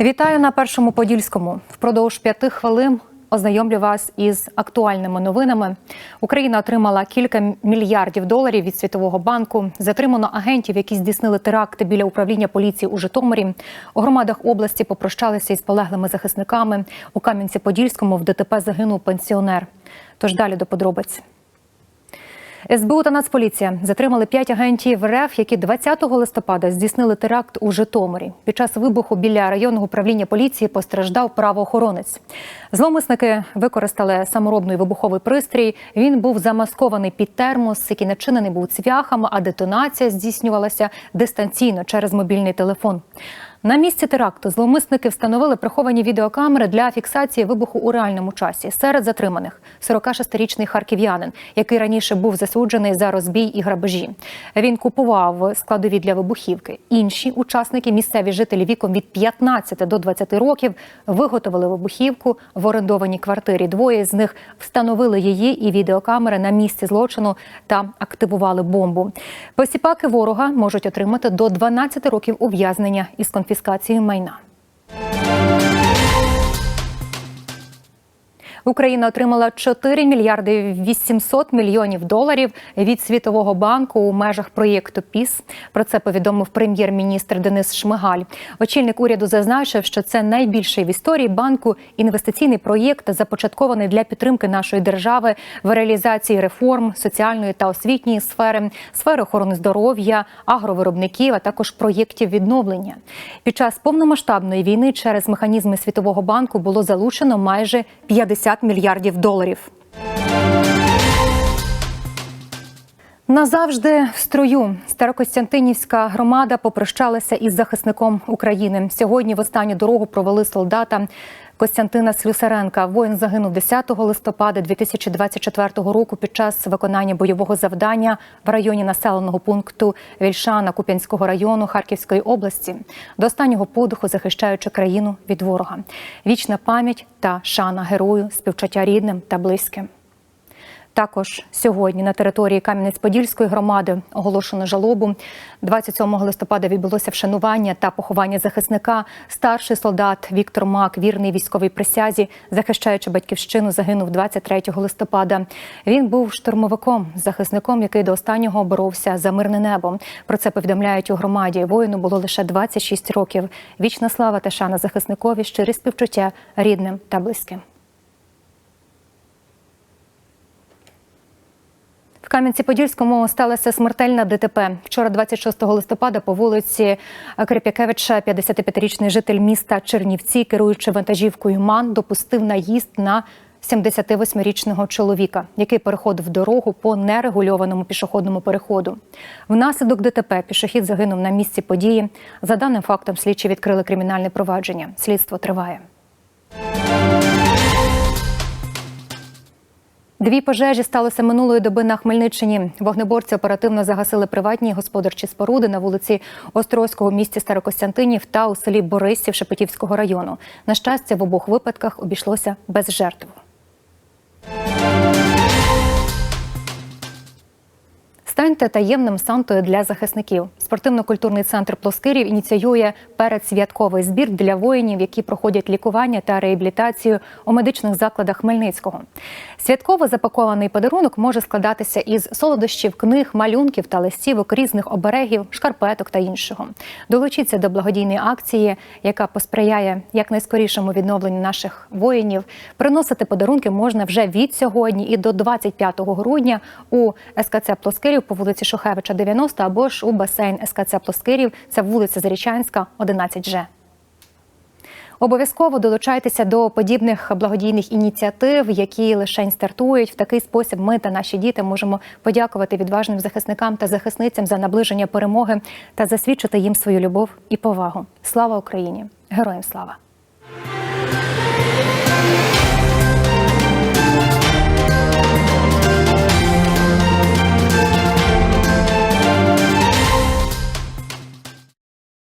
Вітаю на першому подільському. Впродовж п'яти хвилин ознайомлю вас із актуальними новинами. Україна отримала кілька мільярдів доларів від Світового банку. Затримано агентів, які здійснили теракти біля управління поліції у Житомирі. У громадах області попрощалися із полеглими захисниками. У Кам'янці-Подільському в ДТП загинув пенсіонер. Тож далі до подробиць. СБУ та Нацполіція затримали п'ять агентів РФ, які 20 листопада здійснили теракт у Житомирі. Під час вибуху біля районного управління поліції постраждав правоохоронець. Зловмисники використали саморобний вибуховий пристрій. Він був замаскований під термос, який начинений був цвяхами, а детонація здійснювалася дистанційно через мобільний телефон. На місці теракту зловмисники встановили приховані відеокамери для фіксації вибуху у реальному часі. Серед затриманих 46-річний харків'янин, який раніше був засуджений за розбій і грабежі. Він купував складові для вибухівки. Інші учасники, місцеві жителі віком від 15 до 20 років, виготовили вибухівку в орендованій квартирі. Двоє з них встановили її і відеокамери на місці злочину та активували бомбу. Посіпаки ворога можуть отримати до 12 років ув'язнення із конфіскацією майна. Україна отримала 4 мільярди 800 мільйонів доларів від Світового банку у межах проєкту ПІС. Про це повідомив прем'єр-міністр Денис Шмигаль. Очільник уряду зазначив, що це найбільший в історії банку інвестиційний проєкт, започаткований для підтримки нашої держави в реалізації реформ соціальної та освітньої сфери, сфери охорони здоров'я, агровиробників, а також проєктів відновлення. Під час повномасштабної війни через механізми Світового банку було залучено майже 50 мільярдів доларів. Назавжди в строю Старокостянтинівська громада попрощалася із захисником України. Сьогодні в останню дорогу провели солдата Костянтина Слюсаренка. Воїн загинув 10 листопада 2024 року під час виконання бойового завдання в районі населеного пункту Вільшана Куп'янського району Харківської області. До останнього подиху захищаючи країну від ворога. Вічна пам'ять та шана герою, співчуття рідним та близьким. Також сьогодні на території Кам'янець-Подільської громади оголошено жалобу. 27 листопада відбулося вшанування та поховання захисника. Старший солдат Віктор Мак, вірний військовій присязі, захищаючи батьківщину, загинув 23 листопада. Він був штурмовиком, захисником, який до останнього боровся за мирне небо. Про це повідомляють у громаді. Воїну було лише 26 років. Вічна слава та шана захисникові, щирі співчуття рідним та близьким. Кам'янці-Подільському сталося смертельна ДТП. Вчора, 26 листопада, по вулиці Крип'якевича, 55-річний житель міста Чернівці, керуючи вантажівкою МАН, допустив наїзд на 78-річного чоловіка, який переходив дорогу по нерегульованому пішохідному переходу. Внаслідок ДТП пішохід загинув на місці події. За даним фактом, слідчі відкрили кримінальне провадження. Слідство триває. Дві пожежі сталися минулої доби на Хмельниччині. Вогнеборці оперативно загасили приватні господарчі споруди на вулиці Острозького місті Старокостянтинів та у селі Борисів Шепетівського району. На щастя, в обох випадках обійшлося без жертв. Станьте таємним сантою для захисників. Спортивно-культурний центр Плоскирів ініціює передсвятковий збір для воїнів, які проходять лікування та реабілітацію у медичних закладах Хмельницького. Святково запакований подарунок може складатися із солодощів, книг, малюнків та листівок, різних оберегів, шкарпеток та іншого. Долучіться до благодійної акції, яка посприяє якнайскорішому відновленню наших воїнів. Приносити подарунки можна вже від сьогодні і до 25 грудня у СКЦ Плоскирів по вулиці Шухевича, 90 або ж у басейн СКЦ Плоскирів. Це вулиця Зарічанська, 11Ж. Обов'язково долучайтеся до подібних благодійних ініціатив, які лише стартують. В такий спосіб ми та наші діти можемо подякувати відважним захисникам та захисницям за наближення перемоги та засвідчити їм свою любов і повагу. Слава Україні! Героям слава!